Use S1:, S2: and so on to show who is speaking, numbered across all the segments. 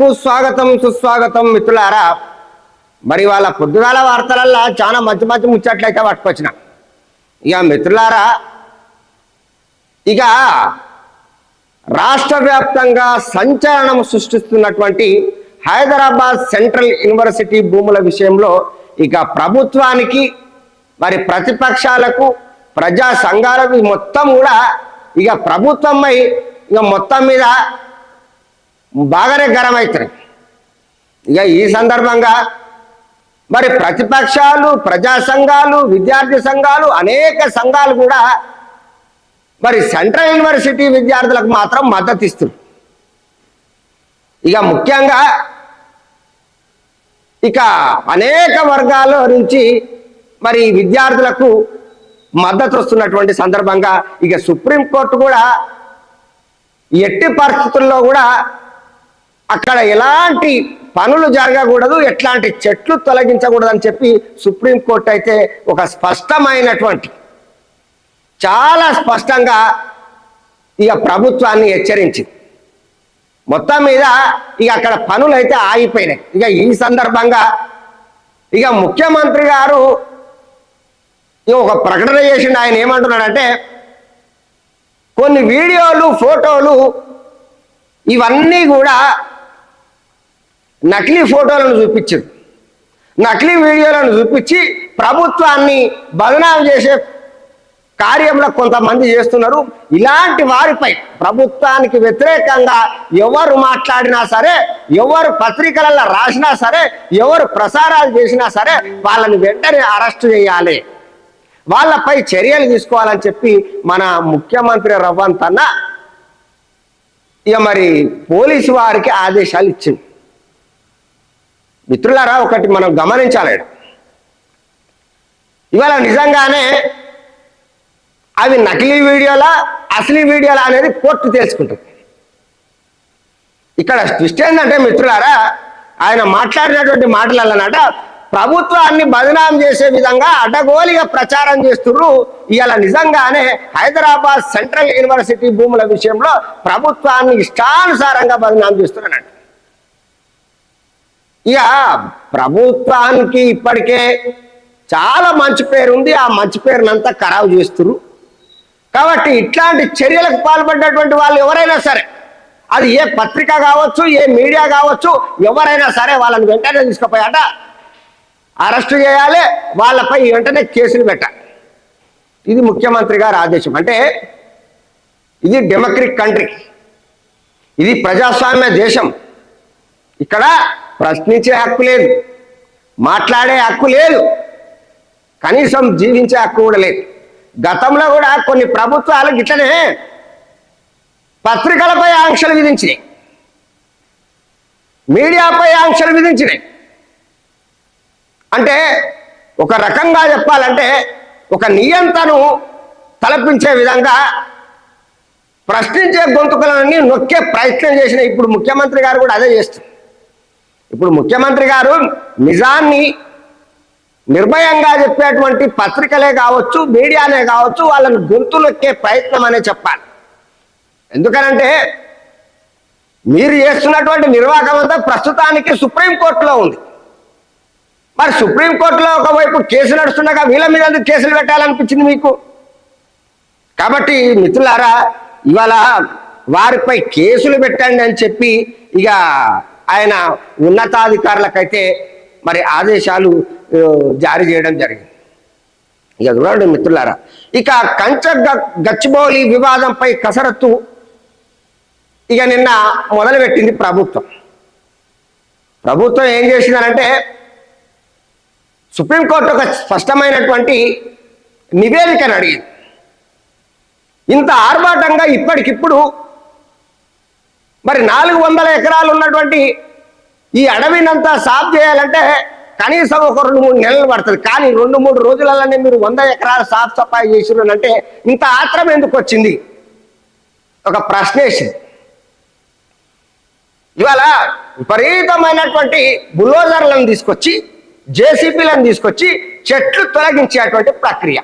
S1: తెలుగు స్వాగతం సుస్వాగతం మిత్రులారా. మరి వాళ్ళ పొద్దుగాల వార్తలల్లో చాలా మంచి మంచి ముచ్చట్లయితే పట్టుకొచ్చిన. ఇక మిత్రులారా ఇక రాష్ట్ర వ్యాప్తంగా సంచలనం సృష్టిస్తున్నటువంటి హైదరాబాద్ సెంట్రల్ యూనివర్సిటీ భూముల విషయంలో ఇక ప్రభుత్వానికి మరి ప్రతిపక్షాలకు ప్రజా సంఘాలకు మొత్తం కూడా ఇక ప్రభుత్వమై ఇక మొత్తం మీద బాగానే గరం అవుతున్నాయి ఇక ఈ సందర్భంగా మరి ప్రతిపక్షాలు ప్రజా సంఘాలు విద్యార్థి సంఘాలు అనేక సంఘాలు కూడా మరి సెంట్రల్ యూనివర్సిటీ విద్యార్థులకు మాత్రం మద్దతు ఇస్తుంది ఇక ముఖ్యంగా ఇక అనేక వర్గాల నుంచి మరి విద్యార్థులకు మద్దతు వస్తున్నటువంటి సందర్భంగా ఇక సుప్రీంకోర్టు కూడా ఎట్టి పరిస్థితుల్లో కూడా అక్కడ ఎలాంటి పనులు జరగకూడదు ఎట్లాంటి చెట్లు తొలగించకూడదు అని చెప్పి సుప్రీంకోర్టు అయితే ఒక స్పష్టమైనటువంటి చాలా స్పష్టంగా ఇక ప్రభుత్వాన్ని హెచ్చరించింది. మొత్తం మీద ఇక అక్కడ పనులు అయితే ఆగిపోయినాయి. ఇక ఈ సందర్భంగా ఇక ముఖ్యమంత్రి గారు ఇక ఒక ప్రకటన చేసిండు. ఆయన ఏమంటున్నాడంటే కొన్ని వీడియోలు ఫోటోలు ఇవన్నీ కూడా నకిలీ ఫోటోలను చూపించారు నకిలీ వీడియోలను చూపించి ప్రభుత్వాన్ని బదనాం చేసే కార్యంలో కొంతమంది చేస్తున్నారు. ఇలాంటి వారిపై ప్రభుత్వానికి వ్యతిరేకంగా ఎవరు మాట్లాడినా సరే ఎవరు పత్రికలలో రాసినా సరే ఎవరు ప్రసారాలు చేసినా సరే వాళ్ళని వెంటనే అరెస్ట్ చేయాలి. వాళ్ళపై చర్యలు తీసుకోవాలని చెప్పి మన ముఖ్యమంత్రి రవ్వంత్ అన్న ఇక మరి పోలీసు వారికి ఆదేశాలు ఇచ్చింది. మిత్రులారా ఒకటి మనం గమనించాలి. ఇవాళ నిజంగానే అవి నకిలీ వీడియోలా అసలీ వీడియోలా అనేది కోర్టు తెలుసుకుంటుంది ఇక్కడ ట్విస్ట్ ఏంటంటే మిత్రులారా ఆయన మాట్లాడినటువంటి మాటలన్నట ప్రభుత్వాన్ని బదనాం చేసే విధంగా అడ్డగోలిగా ప్రచారం చేస్తున్నారు. ఇవాళ నిజంగానే హైదరాబాద్ సెంట్రల్ యూనివర్సిటీ భూముల విషయంలో ప్రభుత్వాన్ని ఇష్టానుసారంగా బదనాం చేస్తున్నారన్నట్టు ఇక ప్రభుత్వానికి ఇప్పటికే చాలా మంచి పేరు ఉంది. ఆ మంచి పేరునంతా ఖరాబు చేస్తున్నారు కాబట్టి ఇట్లాంటి చర్యలకు పాల్పడ్డటువంటి వాళ్ళు ఎవరైనా సరే అది ఏ పత్రిక కావచ్చు ఏ మీడియా కావచ్చు ఎవరైనా సరే వాళ్ళని వెంటనే తీసుకుపోయాట అరెస్ట్ చేయాలి వాళ్ళపై వెంటనే కేసులు పెట్టాలి ఇది ముఖ్యమంత్రి గారి ఆదేశం. అంటే ఇది డెమోక్రటిక్ కంట్రీ. ఇది ప్రజాస్వామ్య దేశం. ఇక్కడ ప్రశ్నించే హక్కు లేదు. మాట్లాడే హక్కు లేదు. కనీసం జీవించే హక్కు కూడా లేదు. గతంలో కూడా కొన్ని ప్రభుత్వాలు ఇట్లనే పత్రికలపై ఆంక్షలు విధించినాయి. మీడియాపై ఆంక్షలు విధించినాయి. అంటే ఒక రకంగా చెప్పాలంటే ఒక నియంత్రణను తలపించే విధంగా ప్రశ్నించే గొంతుకలన్నీ నొక్కే ప్రయత్నం చేసిన ఇప్పుడు ముఖ్యమంత్రి గారు కూడా అదే చేస్తున్నారు. ఇప్పుడు ముఖ్యమంత్రి గారు నిజాన్ని నిర్భయంగా చెప్పేటువంటి పత్రికలే కావచ్చు మీడియానే కావచ్చు వాళ్ళని గొంతులొక్కే ప్రయత్నం అనే చెప్పాలి. ఎందుకనంటే మీరు చేస్తున్నటువంటి నిర్వాహకం అంతా ప్రస్తుతానికి సుప్రీంకోర్టులో ఉంది. మరి సుప్రీంకోర్టులో ఒకవైపు కేసు నడుస్తుండగా వీళ్ళ మీద ఎందుకు కేసులు పెట్టాలనిపించింది మీకు? కాబట్టి మిత్రులారా ఇవాళ వారిపై కేసులు పెట్టండి అని చెప్పి ఇక ఆయన ఉన్నతాధికారులకైతే మరి ఆదేశాలు జారీ చేయడం జరిగింది. ఇక చూడండి మిత్రులారా ఇక కంచ గచ్చిబౌలి వివాదంపై కసరత్తు ఇక నిన్న మొదలుపెట్టింది ప్రభుత్వం. ప్రభుత్వం ఏం చేసిందనంటే సుప్రీంకోర్టు ఒక స్పష్టమైనటువంటి నివేదికను అడిగింది. ఇంత ఆర్భాటంగా ఇప్పటికిప్పుడు మరి నాలుగు వందల ఎకరాలు ఉన్నటువంటి ఈ అడవినంతా సాఫ్ చేయాలంటే కనీసం ఒక రెండు మూడు నెలలు పడుతుంది. కానీ రెండు మూడు రోజులలోనే మీరు వంద ఎకరాలు సాఫ్ సఫాయి చేసిర్రు అంటే ఇంత ఆత్రం ఎందుకు వచ్చింది? ఒక ప్రశ్నేసింది ఇవాళ విపరీతమైనటువంటి బుల్డోజర్లను తీసుకొచ్చి జేసీపీలను తీసుకొచ్చి చెట్లు తొలగించేటువంటి ప్రక్రియ.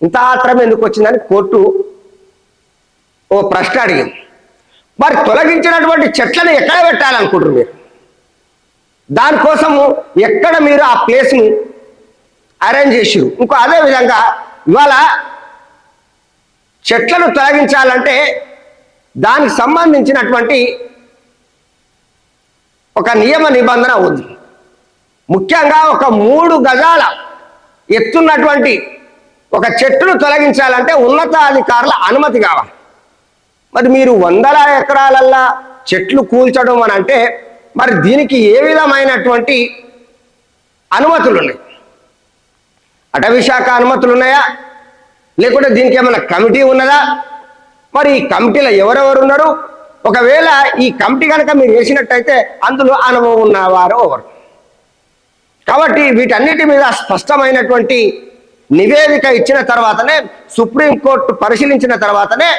S1: ఇంత ఆత్రం ఎందుకు వచ్చిందని కోర్టు ఓ ప్రశ్న అడిగింది. మరి తొలగించినటువంటి చెట్లను ఎక్కడ పెట్టాలనుకుంటారు మీరు? దానికోసము ఎక్కడ మీరు ఆ ప్లేస్ని అరేంజ్ చేసిరు ఇంకో అదే విధంగా ఇవాళ చెట్లను తొలగించాలంటే దానికి సంబంధించినటువంటి ఒక నియమ నిబంధన ఉంది. ముఖ్యంగా ఒక మూడు గజాల ఎత్తున్నటువంటి ఒక చెట్టును తొలగించాలంటే ఉన్నతాధికారుల అనుమతి కావాలి. మరి మీరు వందల ఎకరాలల్లా చెట్లు కూల్చడం అని అంటే మరి దీనికి ఏ విధమైనటువంటి అనుమతులు ఉన్నాయి అటవీ శాఖ అనుమతులు ఉన్నాయా లేకుంటే దీనికి ఏమైనా కమిటీ ఉన్నదా? మరి ఈ కమిటీలో ఎవరెవరు ఉన్నారు? ఒకవేళ ఈ కమిటీ కనుక మీరు వేసినట్టయితే అందులో అనుభవం ఉన్నవారు ఎవరు? కాబట్టి వీటన్నిటి మీద స్పష్టమైనటువంటి నివేదిక ఇచ్చిన తర్వాతనే సుప్రీంకోర్టు పరిశీలించిన తర్వాతనే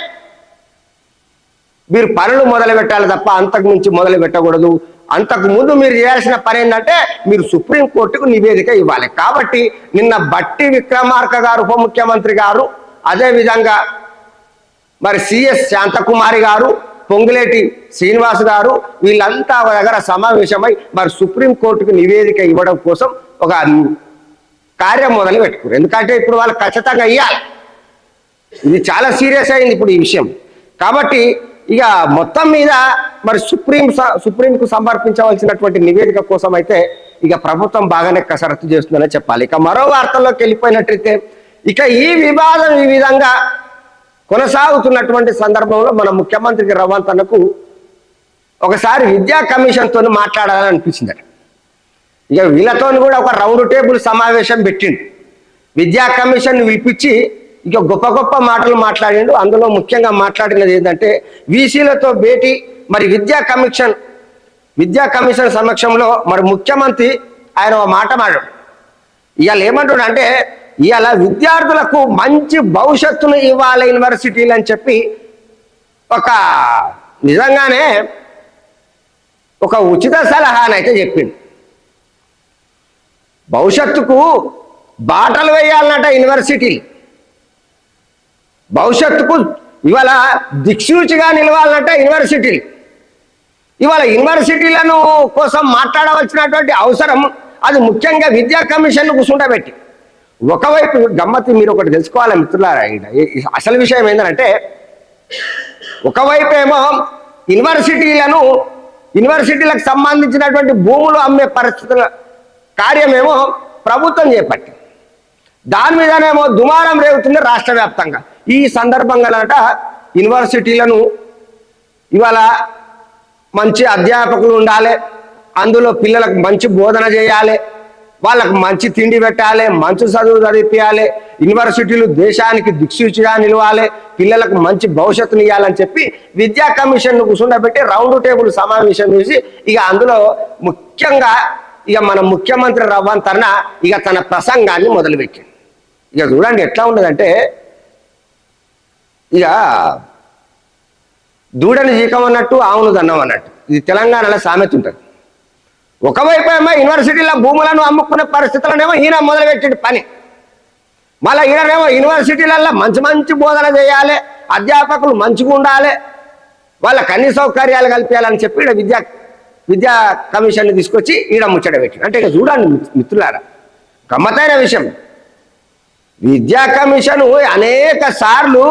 S1: మీరు పనులు మొదలు పెట్టాలి తప్ప అంతకు మించి మొదలు పెట్టకూడదు. అంతకు ముందు మీరు చేయాల్సిన పని ఏంటంటే మీరు సుప్రీంకోర్టుకు నివేదిక ఇవ్వాలి. కాబట్టి నిన్న బట్టి విక్రమార్క గారు ఉప ముఖ్యమంత్రి గారు అదే విధంగా మరి సిఎస్ శాంతకుమారి గారు పొంగులేటి శ్రీనివాస్ గారు వీళ్ళంతా దగ్గర సమావేశమై మరి సుప్రీంకోర్టుకు నివేదిక ఇవ్వడం కోసం ఒక కార్యం మొదలు పెట్టుకున్నారు. ఎందుకంటే ఇప్పుడు వాళ్ళు ఖచ్చితంగా ఇవ్వాలి ఇది చాలా సీరియస్ అయింది ఇప్పుడు ఈ విషయం. కాబట్టి ఇక మొత్తం మీద మరి సుప్రీం స- సుప్రీంకు సమర్పించవలసినటువంటి నివేదిక కోసం అయితే ఇక ప్రభుత్వం బాగానే కసరత్తు చేస్తుందనే చెప్పాలి. ఇక మరో వార్తల్లోకి వెళ్ళిపోయినట్టయితే ఇక ఈ వివాదం ఈ విధంగా కొనసాగుతున్నటువంటి సందర్భంలో మన ముఖ్యమంత్రికి రవంత్ అన్నకు ఒకసారి విద్యా కమిషన్తో మాట్లాడాలని అనిపించిందట ఇక వీళ్ళతో కూడా ఒక రౌండ్ టేబుల్ సమావేశం పెట్టిండు. విద్యా కమిషన్ పిలిపించి ఇక గొప్ప గొప్ప మాటలు మాట్లాడిండు. అందులో ముఖ్యంగా మాట్లాడినది ఏంటంటే వీసీలతో భేటీ మరి విద్యా కమిషన్ విద్యా కమిషన్ సమక్షంలో మరి ముఖ్యమంత్రి ఆయన ఒక మాట మాట్లాడు. ఇవాళ ఏమంటాడు అంటే ఇవాళ విద్యార్థులకు మంచి భవిష్యత్తును ఇవ్వాలి యూనివర్సిటీలు అని చెప్పి ఒక నిజంగానే ఒక ఉచిత సలహానైతే చెప్పింది భవిష్యత్తుకు బాటలు వేయాలన్నట యూనివర్సిటీ భవిష్యత్తుకు ఇవాళ దిక్సూచిగా నిలవాలంటే యూనివర్సిటీలు ఇవాళ యూనివర్సిటీలను కోసం మాట్లాడవలసినటువంటి అవసరం అది ముఖ్యంగా విద్యా కమిషన్ను కూర్చుండబెట్టి ఒకవైపు గమ్మతి మీరు ఒకటి తెలుసుకోవాలి మిత్రులారా అసలు విషయం ఏంటంటే ఒకవైపు ఏమో యూనివర్సిటీలను యూనివర్సిటీలకు సంబంధించినటువంటి భూములు అమ్మే పరిస్థితుల కార్యమేమో ప్రభుత్వం చేపట్టి దాని మీదనేమో దుమారం రేగుతుంది రాష్ట్ర వ్యాప్తంగా. ఈ సందర్భంగానట యూనివర్సిటీలను ఇవాళ మంచి అధ్యాపకులు ఉండాలి అందులో పిల్లలకు మంచి బోధన చేయాలి వాళ్ళకు మంచి తిండి పెట్టాలి మంచి చదువు చదివించాలి యూనివర్సిటీలు దేశానికి దిక్సూచిగా నిలవాలి పిల్లలకు మంచి భవిష్యత్తుని ఇవ్వాలని చెప్పి విద్యా కమిషన్ కూర్చుండబెట్టి రౌండ్ టేబుల్ సమావేశం చేసి ఇక అందులో ముఖ్యంగా ఇక మన ముఖ్యమంత్రి రవ్వన్ అన్న ఇక తన ప్రసంగాన్ని మొదలుపెట్టింది ఇక చూడండి ఎట్లా ఉన్నదంటే ఇక దూడని జీకం అన్నట్టు ఆవును దన్నం అన్నట్టు. ఇది తెలంగాణలో సామెత ఉంటుంది. ఒకవైపు ఏమో యూనివర్సిటీలో భూములను అమ్ముకునే పరిస్థితులనేమో ఈయన మొదలుపెట్టిన పని. మళ్ళీ ఈయనేమో యూనివర్సిటీలలో మంచి మంచి బోధన చేయాలి అధ్యాపకులు మంచిగా ఉండాలి వాళ్ళకి అన్ని సౌకర్యాలు కల్పించాలని చెప్పి ఈడ విద్యా విద్యా కమిషన్ని తీసుకొచ్చి ఈడ ముచ్చట పెట్టి అంటే ఇక చూడండి మిత్రులారా గమ్మతైన విషయం. విద్యా కమిషన్ అనేక సార్లు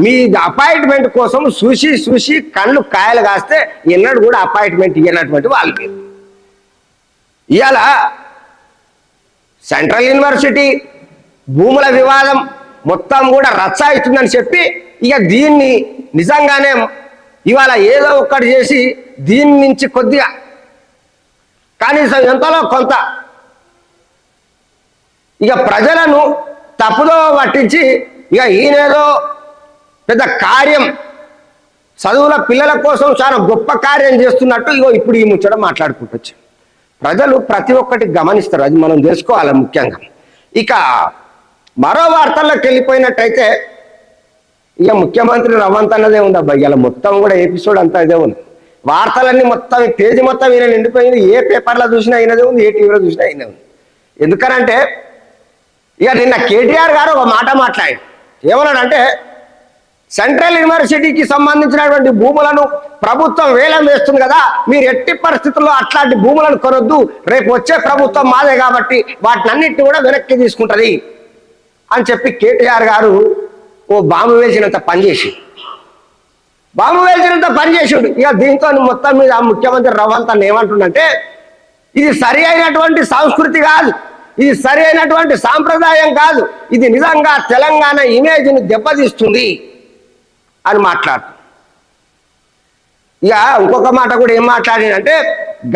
S1: మీ అపాయింట్మెంట్ కోసం చూసి చూసి కళ్ళు కాయలు కాస్తే ఎన్నడూ కూడా అపాయింట్మెంట్ ఇవ్వనటువంటి వాళ్ళు మీరు. ఇవాళ సెంట్రల్ యూనివర్సిటీ భూముల వివాదం మొత్తం కూడా రచ్చ అవుతుందని చెప్పి ఇక దీన్ని నిజంగానే ఇవాళ ఏదో ఒక్కటి చేసి దీని నుంచి కొద్దిగా కనీసం ఎంతలో కొంత ఇక ప్రజలను తప్పుదో పట్టించి ఇక ఈయనేదో పెద్ద కార్యం. చదువుల పిల్లల కోసం చాలా గొప్ప కార్యం చేస్తున్నట్టు ఇగో ఇప్పుడు ఈ ముచ్చట మాట్లాడుకుంటొచ్చు. ప్రజలు ప్రతి ఒక్కటి గమనిస్తారు అది మనం తెలుసుకోవాలి ముఖ్యంగా. ఇక మరో వార్తల్లోకి వెళ్ళిపోయినట్టయితే ఇక ముఖ్యమంత్రి రవంత్ అన్నదే ఉంది అబ్బాయి ఇలా మొత్తం కూడా ఎపిసోడ్ అంతా ఇదే ఉంది. వార్తలన్నీ మొత్తం పేజీ మొత్తం ఈయన నిండిపోయింది ఏ పేపర్లో చూసినా అయినదే ఉంది ఏ టీవీలో చూసినా అయినదే ఉంది. ఎందుకనంటే ఇక నిన్న కేటీఆర్ గారు ఒక మాట మాట్లాడారు. ఏమన్నాడంటే సెంట్రల్ యూనివర్సిటీకి సంబంధించినటువంటి భూములను ప్రభుత్వం వేలం వేస్తుంది కదా మీరు ఎట్టి పరిస్థితుల్లో అట్లాంటి భూములను కొనొద్దు. రేపు వచ్చే ప్రభుత్వం మాదే కాబట్టి వాటిని అన్నిటిని కూడా వెనక్కి తీసుకుంటుంది అని చెప్పి కేటీఆర్ గారు ఓ బాంబు వేసినంత పనిచేసి బాంబు వేసినంత పనిచేసాడు ఇక దీంతో మొత్తం మీద ఆ ముఖ్యమంత్రి రవంత్ అన్న ఏమంటుండంటే ఇది సరి అయినటువంటి సంస్కృతి కాదు. ఇది సరి అయినటువంటి సాంప్రదాయం కాదు. ఇది నిజంగా తెలంగాణ ఇమేజ్ని దెబ్బతీస్తుంది. అని మాట్లాడు ఇక ఇంకొక మాట కూడా ఏం మాట్లాడిందంటే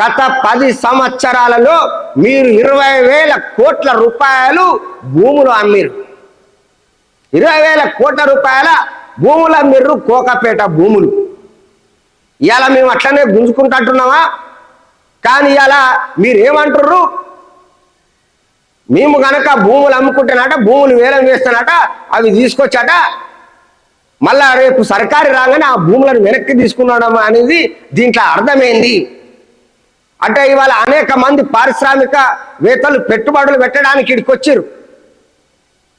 S1: గత పది సంవత్సరాలలో మీరు ఇరవై వేల కోట్ల రూపాయలు భూములు అమ్మిరు. ఇరవై వేల కోట్ల రూపాయల భూములు అమ్మిర్రు కోకపేట భూములు. ఇలా మేము అట్లనే గుంజుకుంటుంటున్నామా? కానీ ఇలా మీరేమంటుర్రు? మేము గనక భూములు అమ్ముకుంటున్నాట భూములు వేలం వేస్తానట అవి తీసుకొచ్చాట మళ్ళా రేపు సర్కారు రాగానే ఆ భూములను వెనక్కి తీసుకున్నాడం అనేది దీంట్లో అర్థమైంది. అంటే ఇవాళ అనేక మంది పారిశ్రామిక వేత్తలు పెట్టుబడులు పెట్టడానికి ఇక్కడికి వాళ్ళకు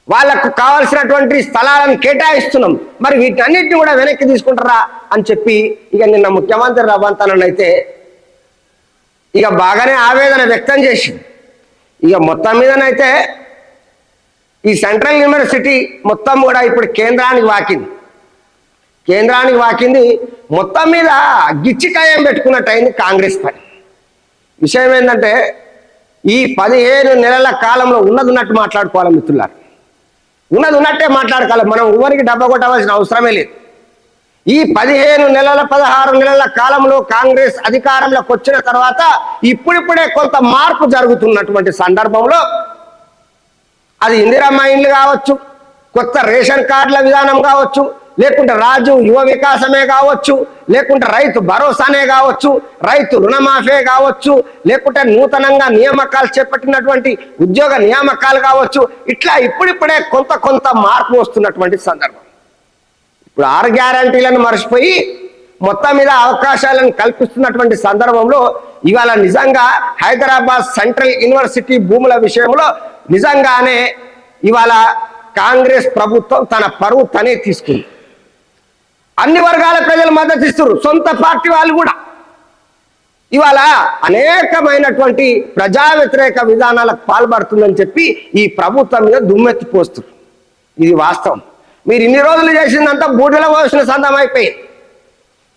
S1: వాళ్ళకు కావాల్సినటువంటి స్థలాలను కేటాయిస్తున్నాం. మరి వీటన్నిటిని కూడా వెనక్కి తీసుకుంటారా అని చెప్పి ఇక నిన్న ముఖ్యమంత్రి రవ్వంతనని అయితే ఇక బాగానే ఆవేదన వ్యక్తం చేసి ఇక మొత్తం మీదనైతే ఈ సెంట్రల్ యూనివర్సిటీ మొత్తం కూడా ఇప్పుడు కేంద్రానికి వాకింది. కేంద్రానికి వాకింది. మొత్తం మీద గిచ్చికాయం పెట్టుకున్నట్టు అయింది కాంగ్రెస్ పని విషయం ఏంటంటే ఈ పదిహేను నెలల కాలంలో ఉన్నది ఉన్నట్టు మాట్లాడుకోవాలి మిత్రులారు. ఉన్నది ఉన్నట్టే మాట్లాడుకోవాలి. మనం ఎవరికి డబ్బా కొట్టవలసిన అవసరమే లేదు. ఈ పదిహేను నెలల పదహారు నెలల కాలంలో కాంగ్రెస్ అధికారంలోకి వచ్చిన తర్వాత ఇప్పుడిప్పుడే కొంత మార్పు జరుగుతున్నటువంటి సందర్భంలో అది ఇందిరమ్మ ఇండ్లు కావచ్చు కొత్త రేషన్ కార్డుల విధానం కావచ్చు లేకుంటే రాజు యువ వికాసమే కావచ్చు లేకుంటే రైతు భరోసానే కావచ్చు రైతు రుణమాఫే కావచ్చు లేకుంటే నూతనంగా నియామకాలు చేపట్టినటువంటి ఉద్యోగ నియామకాలు కావచ్చు ఇట్లా ఇప్పుడిప్పుడే కొంత కొంత మార్పు వస్తున్నటువంటి సందర్భం. ఇప్పుడు ఆరు గ్యారంటీలను మర్చిపోయి మొత్తం మీద అవకాశాలను కల్పిస్తున్నటువంటి సందర్భంలో ఇవాళ నిజంగా హైదరాబాద్ సెంట్రల్ యూనివర్సిటీ భూముల విషయంలో నిజంగానే ఇవాళ కాంగ్రెస్ ప్రభుత్వం తన పరువు తనే తీసుకుంది. అన్ని వర్గాల ప్రజలు మద్దతు ఇస్తారు సొంత పార్టీ వాళ్ళు కూడా. ఇవాళ అనేకమైనటువంటి ప్రజా వ్యతిరేక విధానాలకు పాల్పడుతుందని చెప్పి ఈ ప్రభుత్వం మీద దుమ్మెత్తి పోస్తారు ఇది వాస్తవం. మీరు ఇన్ని రోజులు చేసిందంతా బూడిలో పోసిన సందం అయిపోయింది.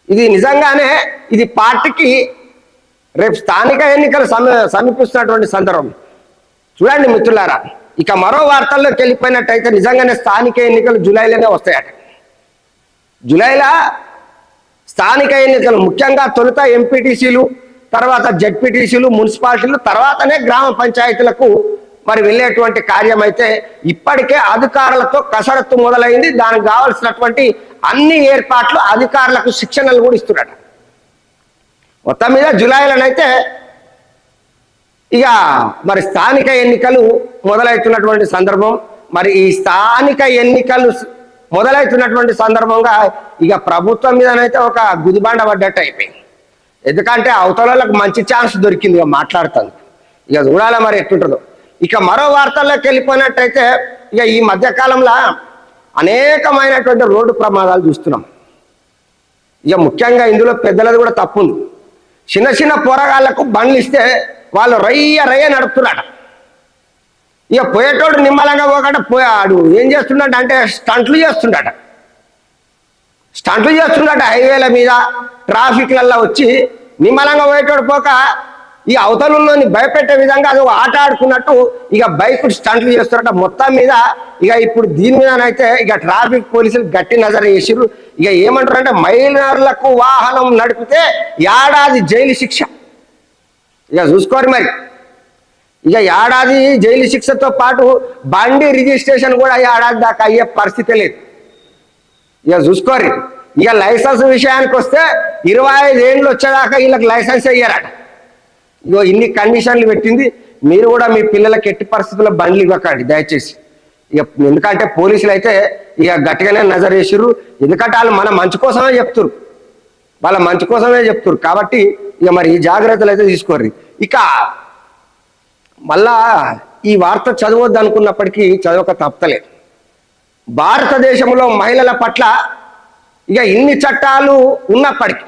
S1: ఇది నిజంగానే ఇది పార్టీకి రేపు స్థానిక ఎన్నికలు సమ సమీపిస్తున్నటువంటి సందర్భం. చూడండి మిత్రులారా ఇక మరో వార్తల్లోకి వెళ్ళిపోయినట్టయితే నిజంగానే స్థానిక ఎన్నికలు జూలైలోనే వస్తాయట. జూలైలో స్థానిక ఎన్నికలు ముఖ్యంగా తొలుత ఎంపీటీసీలు తర్వాత జడ్పీటీసీలు మున్సిపాలిటీలు తర్వాతనే గ్రామ పంచాయతీలకు మరి వెళ్ళేటువంటి కార్యం అయితే ఇప్పటికే అధికారులతో కసరత్తు మొదలైంది. దానికి కావాల్సినటువంటి అన్ని ఏర్పాట్లు అధికారులకు శిక్షణలు కూడా ఇస్తున్నాడు మొత్తం మీద జులైలోనైతే ఇక మరి స్థానిక ఎన్నికలు మొదలవుతున్నటువంటి సందర్భం. మరి ఈ స్థానిక ఎన్నికలు మొదలవుతున్నటువంటి సందర్భంగా ఇక ప్రభుత్వం మీదనైతే ఒక గుదిబండ పడ్డట్టు అయిపోయింది. ఎందుకంటే అవతలలకు మంచి ఛాన్స్ దొరికింది ఇక మాట్లాడుతుంది ఇక చూడాలి మరి ఎట్టుంటుందో ఇక మరో వార్తల్లోకి వెళ్ళిపోయినట్టయితే ఇక ఈ మధ్యకాలంలో అనేకమైనటువంటి రోడ్డు ప్రమాదాలు చూస్తున్నాం. ఇక ముఖ్యంగా ఇందులో పెద్దలది కూడా తప్పు ఉంది చిన్న చిన్న పోరగాళ్ళకు బండ్లు ఇస్తే వాళ్ళు రయ్య రయ్య నడుపుతున్నాడు ఇక పోయేటోడు నిమ్మలంగా పోకట పోయాడు. ఏం చేస్తున్నాడు అంటే స్టంట్లు చేస్తున్నాడు స్టంట్లు చేస్తున్నాడు హైవేల మీద ట్రాఫిక్లలో వచ్చి నిమ్మలంగా పోయేటోడు పోక ఈ అవతలని భయపెట్టే విధంగా అది ఒక ఆట ఆడుకున్నట్టు ఇక బైక్ స్టంట్లు చేస్తున్నట్టు మొత్తం మీద ఇక ఇప్పుడు దీని మీదనైతే ఇక ట్రాఫిక్ పోలీసులు గట్టి నజర చేసిర్రు ఇక ఏమంటారు అంటే మైనర్లకు వాహనం నడిపితే ఏడాది జైలు శిక్ష. ఇక చూసుకోరు మరి. ఇక ఏడాది జైలు శిక్షతో పాటు బండి రిజిస్ట్రేషన్ కూడా ఏడాది దాకా అయ్యే పరిస్థితి లేదు. ఇక చూసుకోరు ఇక లైసెన్స్ విషయానికి వస్తే ఇరవై ఐదు ఏళ్ళు వచ్చేదాకా వీళ్ళకి లైసెన్స్ అయ్యారట ఇగో ఇన్ని కండిషన్లు పెట్టింది. మీరు కూడా మీ పిల్లలకి ఎట్టి పరిస్థితుల్లో బండ్లు ఇవ్వకండి దయచేసి. ఇక ఎందుకంటే పోలీసులు అయితే ఇక గట్టిగానే నజర్ చేసిర్రు ఎందుకంటే వాళ్ళు మన మంచి కోసమే చెప్తురు వాళ్ళ మంచి కోసమే చెప్తురు కాబట్టి ఇక మరి ఈ జాగ్రత్తలు అయితే తీసుకోర్రి. ఇక మళ్ళా ఈ వార్త చదవద్దు అనుకున్నప్పటికీ చదవక తప్పలేదు భారతదేశంలో మహిళల పట్ల ఇక ఇన్ని చట్టాలు ఉన్నప్పటికీ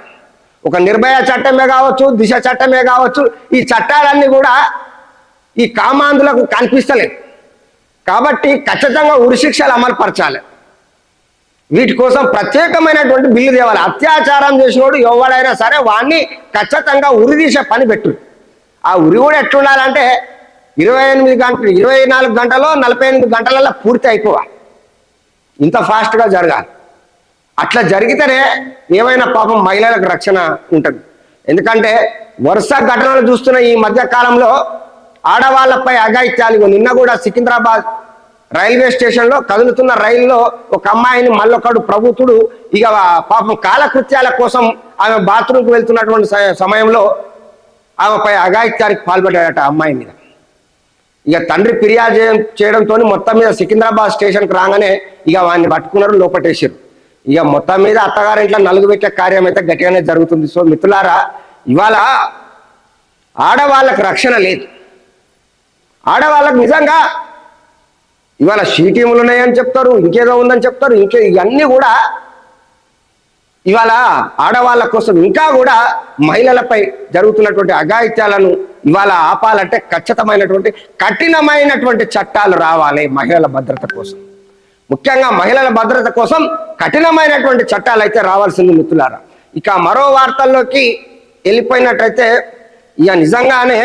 S1: ఒక నిర్భయ చట్టమే కావచ్చు దిశ చట్టమే కావచ్చు ఈ చట్టాలన్నీ కూడా ఈ కామాంధులకు కనిపిస్తలేదు. కాబట్టి ఖచ్చితంగా ఉరిశిక్షలు అమలు పరచాలి వీటి కోసం ప్రత్యేకమైనటువంటి బిల్లు తేవాలి. అత్యాచారం చేసినోడు ఎవడైనా సరే వాడిని ఖచ్చితంగా ఉరిదీసే పని పెట్టు. ఆ ఉరి కూడా ఎట్లుండాలంటే ఇరవై ఎనిమిది గంటలు ఇరవై నాలుగు గంటలో నలభై ఎనిమిది గంటలలో పూర్తి అయిపోవాలి ఇంత ఫాస్ట్గా జరగాలి. అట్లా జరిగితేనే ఏమైనా పాపం మహిళలకు రక్షణ ఉంటుంది. ఎందుకంటే వరుస ఘటనలు చూస్తున్న ఈ మధ్య కాలంలో ఆడవాళ్ళపై అఘాయిత్యాలు నిన్న కూడా సికింద్రాబాద్ రైల్వే స్టేషన్లో కదులుతున్న రైల్లో ఒక అమ్మాయిని మళ్ళొకడు ప్రభుత్వుడు ఇక పాపం కాలకృత్యాల కోసం ఆమె బాత్రూమ్కి వెళ్తున్నటువంటి సమయంలో ఆమెపై అఘాయిత్యానికి పాల్పడ్డాడట అమ్మాయి మీద. ఇక తండ్రి ఫిర్యాదు చేయ- చేయడంతో మొత్తం మీద సికింద్రాబాద్ స్టేషన్కి రాగానే ఇక వాడిని పట్టుకున్నారు లోపటేసారు ఇక మొత్తం మీద అత్తగారింట్లో నలుగు పెట్టే కార్యం అయితే గట్టిగానే జరుగుతుంది. సో మిత్రులారా ఇవాళ ఆడవాళ్ళకు రక్షణ లేదు. ఆడవాళ్ళకు నిజంగా ఇవాళ షీటీములు ఉన్నాయని చెప్తారు ఇంకేదో ఉందని చెప్తారు ఇంకే ఇవన్నీ కూడా ఇవాళ ఆడవాళ్ళ కోసం ఇంకా కూడా మహిళలపై జరుగుతున్నటువంటి అఘాయిత్యాలను ఇవాళ ఆపాలంటే ఖచ్చితమైనటువంటి కఠినమైనటువంటి చట్టాలు రావాలి మహిళల భద్రత కోసం. ముఖ్యంగా మహిళల భద్రత కోసం కఠినమైనటువంటి చట్టాలు అయితే రావాల్సింది మిత్రులారా. ఇక మరో వార్తల్లోకి వెళ్ళిపోయినట్టయితే ఇక నిజంగానే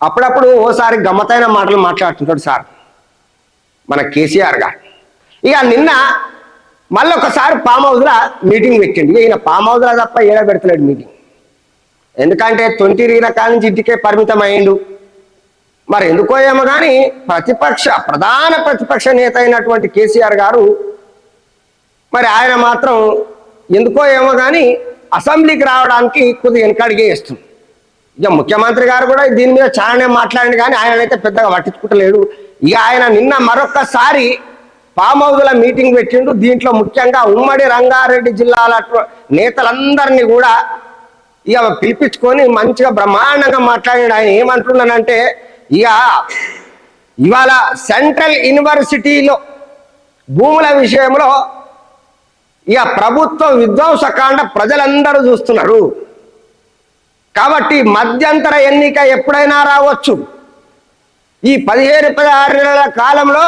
S1: అప్పుడప్పుడు ఓసారి గమ్మతైన మాటలు మాట్లాడుతుంటాడు సార్ మన కేసీఆర్ గారు. ఇక నిన్న మళ్ళీ ఒకసారి ఫామ్ హౌస్లో మీటింగ్ పెట్టిండు. ఈయన ఫామ్ హౌస్లో తప్ప ఏడా పెడతలేడు మీటింగ్ ఎందుకంటే తొంటి రకాల నుంచి ఇంటికే పరిమితం అయ్యిండు. మరి ఎందుకో ఏమో కానీ ప్రతిపక్ష ప్రధాన ప్రతిపక్ష నేత అయినటువంటి కేసీఆర్ గారు మరి ఆయన మాత్రం ఎందుకో ఏమో కానీ అసెంబ్లీకి రావడానికి కొద్దిగా వెనకడిగే ఇస్తుంది ఇక ముఖ్యమంత్రి గారు కూడా దీని మీద చాలానే మాట్లాడండి కానీ ఆయన అయితే పెద్దగా పట్టించుకుంటలేడు. ఇక ఆయన నిన్న మరొక్కసారి ఫామ్ హౌస్ల మీటింగ్ పెట్టిండు. దీంట్లో ముఖ్యంగా ఉమ్మడి రంగారెడ్డి జిల్లాల నేతలందరినీ కూడా ఇక పిలిపించుకొని మంచిగా బ్రహ్మాండంగా మాట్లాడాడు. ఆయన ఏమంటున్నానంటే ఇక ఇవాళ సెంట్రల్ యూనివర్సిటీలో భూముల విషయంలో ఇక ప్రభుత్వ విధ్వంసకాండ ప్రజలందరూ చూస్తున్నారు. కాబట్టి మధ్యంతర ఎన్నిక ఎప్పుడైనా రావచ్చు. ఈ పదిహేను పదహారు నెలల కాలంలో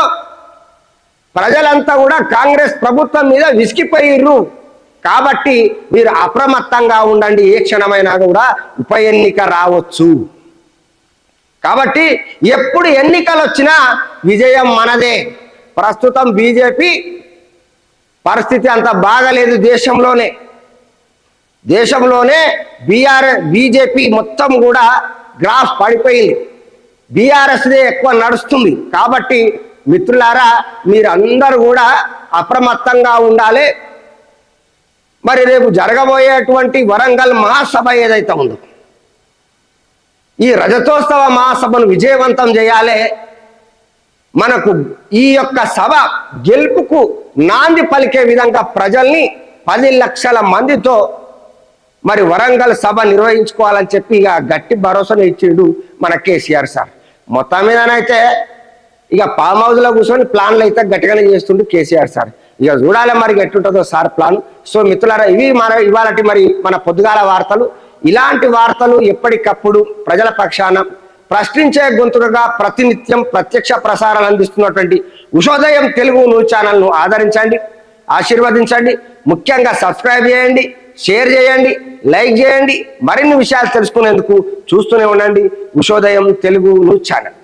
S1: ప్రజలంతా కూడా కాంగ్రెస్ ప్రభుత్వం మీద విసిగిపోయిర్రు. కాబట్టి మీరు అప్రమత్తంగా ఉండండి ఏ క్షణమైనా కూడా ఉప ఎన్నిక రావచ్చు. కాబట్టి ఎప్పుడు ఎన్నికలు వచ్చినా విజయం మనదే. ప్రస్తుతం బీజేపీ పరిస్థితి అంత బాగలేదు దేశంలోనే. దేశంలోనే బీఆర్ బీజేపీ మొత్తం కూడా గ్రాఫ్ పడిపోయింది. బీఆర్ఎస్దే ఎక్కువ నడుస్తుంది. కాబట్టి మిత్రులారా మీరందరూ కూడా అప్రమత్తంగా ఉండాలి. మరి రేపు జరగబోయేటువంటి వరంగల్ మహాసభ ఏదైతే ఉందో ఈ రజతోత్సవ మహాసభను విజయవంతం చేయాలి. మనకు ఈ యొక్క సభ గెలుపుకు నాంది పలికే విధంగా ప్రజల్ని పది లక్షల మందితో మరి వరంగల్ సభ నిర్వహించుకోవాలని చెప్పి ఇక గట్టి భరోసాను ఇచ్చిండు మన కేసీఆర్ సార్. మొత్తం మీదనైతే ఇక ఫామ్ హౌస్లో కూర్చొని ప్లాన్లు అయితే గట్టిగానే చేస్తుండు కేసీఆర్ సార్. ఇక చూడాలి మరి ఎట్టుంటుందో సార్ ప్లాన్ సో మిత్రులారా ఇవి మన ఇవాళటి మరి మన పొద్దుగాల వార్తలు. ఇలాంటి వార్తలు ఎప్పటికప్పుడు ప్రజల పక్షాన ప్రశ్నించే గొంతుకగా ప్రతినిత్యం ప్రత్యక్ష ప్రసారాలు అందిస్తున్నటువంటి ఉషోదయం తెలుగు న్యూస్ ఛానల్ను ఆదరించండి ఆశీర్వదించండి ముఖ్యంగా సబ్స్క్రైబ్ చేయండి షేర్ చేయండి లైక్ చేయండి మరిన్ని విషయాలు తెలుసుకునేందుకు చూస్తూనే ఉండండి ఉషోదయం తెలుగు న్యూస్ ఛానల్.